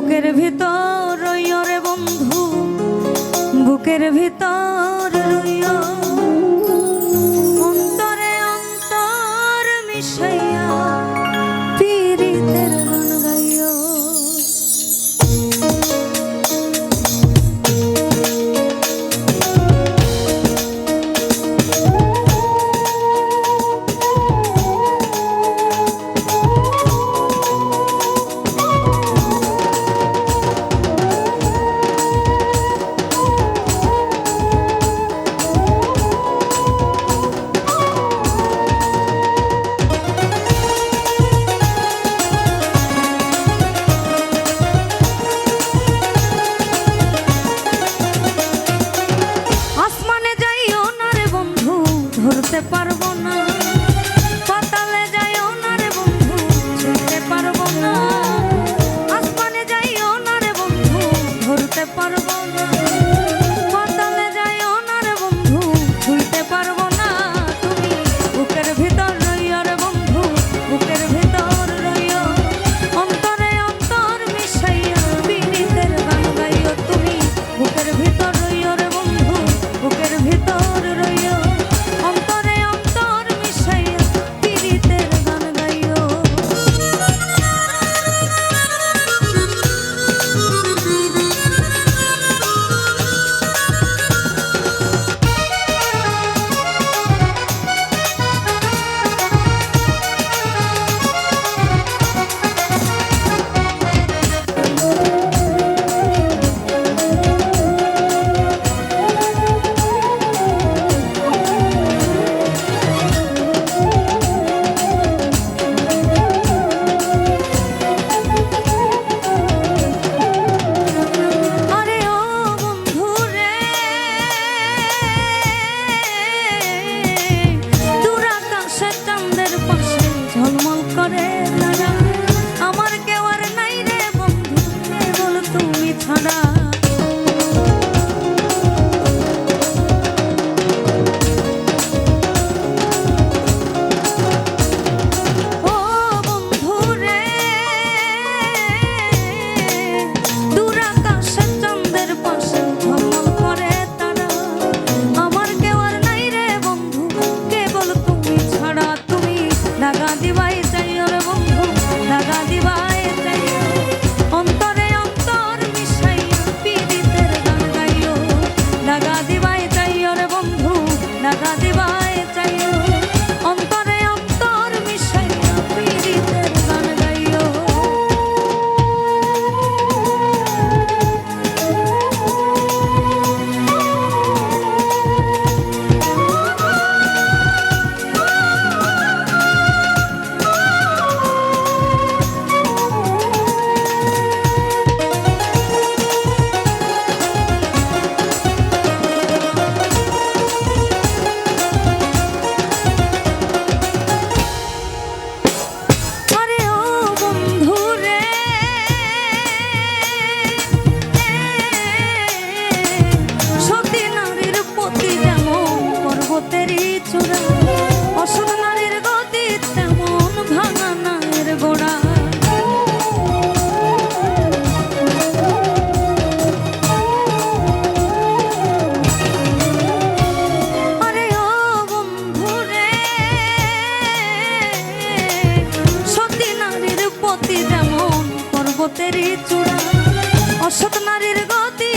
বুকের ভিতর রে বন্ধু বুকের ভিতর চূড়া। অসৎ নারীর গতি